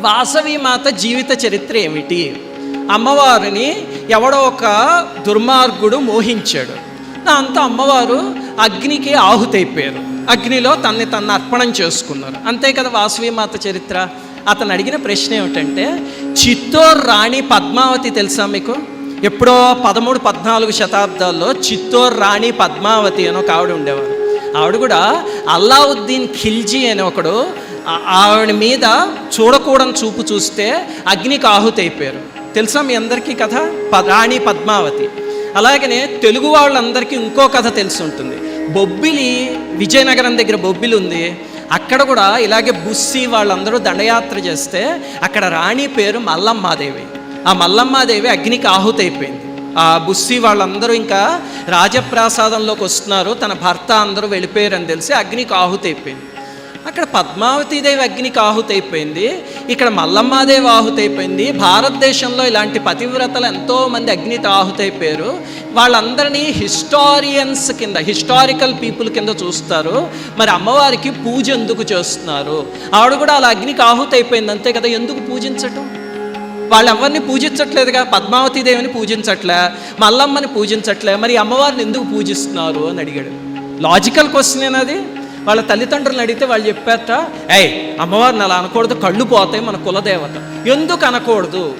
వాసవి మాత జీవిత చరిత్ర ఏమిటి? అమ్మవారిని ఎవడో ఒక దుర్మార్గుడు మోహించాడు. దాంతో అమ్మవారు అగ్నికి ఆహుతైపోయారు. అగ్నిలో తన్ని తను అర్పణం చేసుకున్నారు. అంతే కదా వాసవి మాత చరిత్ర? అతను అడిగిన ప్రశ్న ఏమిటంటే చిత్తోర్ రాణి పద్మావతి తెలుసా మీకు? ఎప్పుడో పదమూడు పద్నాలుగు శతాబ్దాల్లో చిత్తోర్ రాణి పద్మావతి అని ఒక ఆవిడ ఉండేవారు. ఆవిడ కూడా అల్లావుద్దీన్ ఖిల్జీ అనే ఒకడు ఆవిడ మీద చూడకూడని చూపు చూస్తే అగ్నికి ఆహుతి అయిపోయారు తెలుసా మీ అందరికీ కథ? రాణి పద్మావతి. అలాగనే తెలుగు వాళ్ళందరికీ ఇంకో కథ తెలిసి ఉంటుంది బొబ్బిలి విజయనగరం దగ్గర బొబ్బిలి ఉంది. అక్కడ కూడా ఇలాగే బుస్సి వాళ్ళందరూ దండయాత్ర చేస్తే అక్కడ రాణి పేరు మల్లమ్మాదేవి. ఆ మల్లమ్మాదేవి అగ్నికి ఆహుతి అయిపోయింది ఆ బుస్సి వాళ్ళందరూ ఇంకా రాజప్రాసాదంలోకి వస్తున్నారు. తన భర్త అందరూ వెళ్ళిపోయారని తెలిసి అగ్నికి ఆహుతి అయిపోయింది అక్కడ పద్మావతీదేవి అగ్నికి ఆహుతి అయిపోయింది ఇక్కడ మల్లమ్మాదేవి ఆహుతి అయిపోయింది భారతదేశంలో ఇలాంటి పతివ్రతలు ఎంతోమంది అగ్నికి ఆహుతి అయిపోయారు వాళ్ళందరినీ హిస్టారియన్స్ కింద హిస్టారికల్ పీపుల్ కింద చూస్తారు. మరి అమ్మవారికి పూజ ఎందుకు చేస్తున్నారు? ఆవిడ కూడా అలా అగ్నికి ఆహుతి అయిపోయింది అంతే కదా? ఎందుకు పూజించటం? వాళ్ళు ఎవరిని పూజించట్లేదుగా? పద్మావతి దేవిని పూజించట్లే మల్లమ్మని పూజించట్లే మరి అమ్మవారిని ఎందుకు పూజిస్తున్నారు అని అడిగాడు. లాజికల్ క్వశ్చన్ అది? వాళ్ళ తల్లిదండ్రులను అడిగితే వాళ్ళు చెప్పారట ఏయ్ అమ్మవారిని అలా అనకూడదు కళ్ళు పోతాయి మన కులదేవత. ఎందుకు అనకూడదు?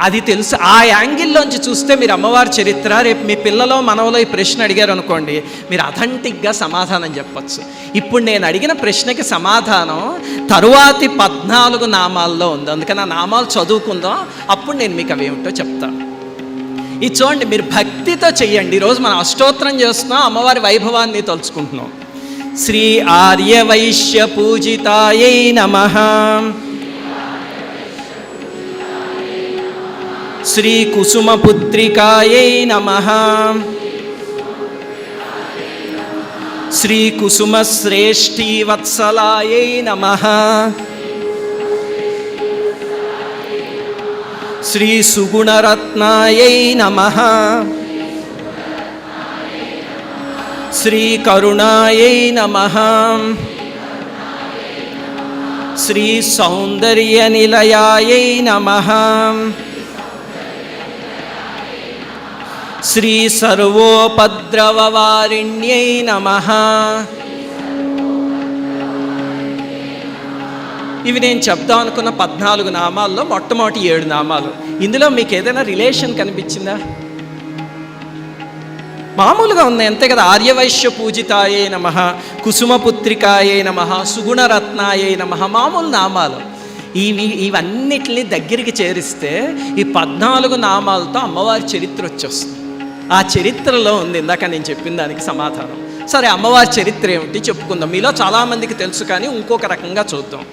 అది తెలుసు. ఆ యాంగిల్లోంచి చూస్తే మీరు అమ్మవారి చరిత్ర రేపు మీ పిల్లలో మనవలో ఈ ప్రశ్న అడిగారు అనుకోండి మీరు అథెంటిక్గా సమాధానం చెప్పచ్చు. ఇప్పుడు నేను అడిగిన ప్రశ్నకి సమాధానం తరువాతి పద్నాలుగు నామాల్లో ఉంది. అందుకని ఆ నామాలు చదువుకుందాం అప్పుడు నేను మీకు అవి ఏమిటో చెప్తాను. ఇది చూడండి మీరు భక్తితో చెయ్యండి. ఈరోజు మనం అష్టోత్తరం చేస్తున్నాం అమ్మవారి వైభవాన్ని తలుచుకుంటున్నాం. శ్రీ ఆర్య వైశ్య పూజితాయై నమః. శ్రీ కుసుమపుత్రికాయై నమ. శ్రీ కుసుమశ్రేష్ఠీ వత్సలాయై నమ. శ్రీ సుగుణరత్నాయై నమ. శ్రీ కరుణాయై నమ. శ్రీ సౌందర్య నిలయాయై నమ. శ్రీ సర్వోపద్రవవారిణ్యై నమ. ఇవి నేను చెప్దాం అనుకున్న పద్నాలుగు నామాల్లో మొట్టమొదటి ఏడు నామాలు. ఇందులో మీకు ఏదైనా రిలేషన్ కనిపించిందా? మామూలుగా ఉన్నాయి అంతే కదా. ఆర్యవైశ్య పూజితాయే నమ కుసుమపుత్రికాయే నమ సుగుణరత్నాయే నమ మామూలు నామాలు. ఇవి ఇవన్నిటిని దగ్గరికి చేరిస్తే ఈ పద్నాలుగు నామాలతో అమ్మవారి చరిత్ర వచ్చేస్తుంది. ఆ చరిత్రలో ఉంది ఇందాక నేను చెప్పిన దానికి సమాధానం. సరే అమ్మవారి చరిత్ర ఏమిటి చెప్పుకుందాం. మీలో చాలామందికి తెలుసు కానీ ఇంకొక రకంగా చూద్దాం.